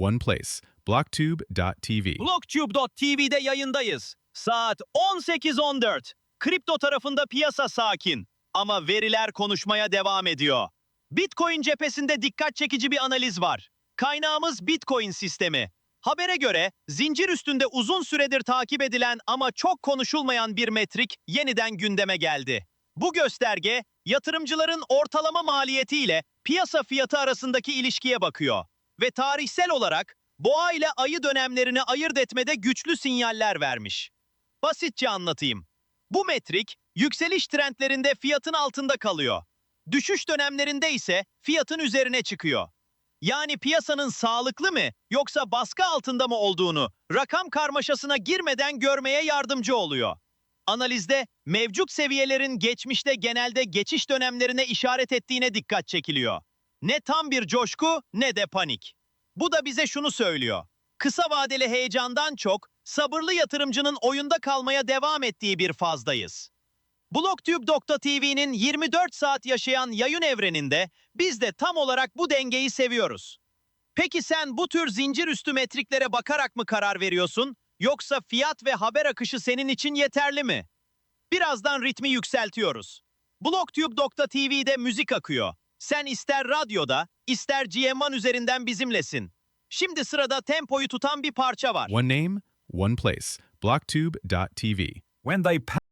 one place. Blocktube.tv. Blocktube.tv'de yayındayız. Saat 18.14. Kripto tarafında piyasa sakin. Ama veriler konuşmaya devam ediyor. Bitcoin cephesinde dikkat çekici bir analiz var. Kaynağımız Bitcoin sistemi. Habere göre zincir üstünde uzun süredir takip edilen ama çok konuşulmayan bir metrik yeniden gündeme geldi. Bu gösterge yatırımcıların ortalama maliyeti ile piyasa fiyatı arasındaki ilişkiye bakıyor ve tarihsel olarak boğa ile ayı dönemlerini ayırt etmede güçlü sinyaller vermiş. Basitçe anlatayım. Bu metrik yükseliş trendlerinde fiyatın altında kalıyor. Düşüş dönemlerinde ise fiyatın üzerine çıkıyor. Yani piyasanın sağlıklı mı yoksa baskı altında mı olduğunu rakam karmaşasına girmeden görmeye yardımcı oluyor. Analizde mevcut seviyelerin geçmişte genelde geçiş dönemlerine işaret ettiğine dikkat çekiliyor. Ne tam bir coşku ne de panik. Bu da bize şunu söylüyor. Kısa vadeli heyecandan çok sabırlı yatırımcının oyunda kalmaya devam ettiği bir fazdayız. Blocktube.tv'nin 24 saat yaşayan yayın evreninde biz de tam olarak bu dengeyi seviyoruz. Peki sen bu tür zincir üstü metriklere bakarak mı karar veriyorsun yoksa fiyat ve haber akışı senin için yeterli mi? Birazdan ritmi yükseltiyoruz. Blocktube.tv'de müzik akıyor. Sen ister radyoda, ister GM1 üzerinden bizimlesin. Şimdi sırada tempoyu tutan bir parça var. One name, one place. Blocktube.tv. When they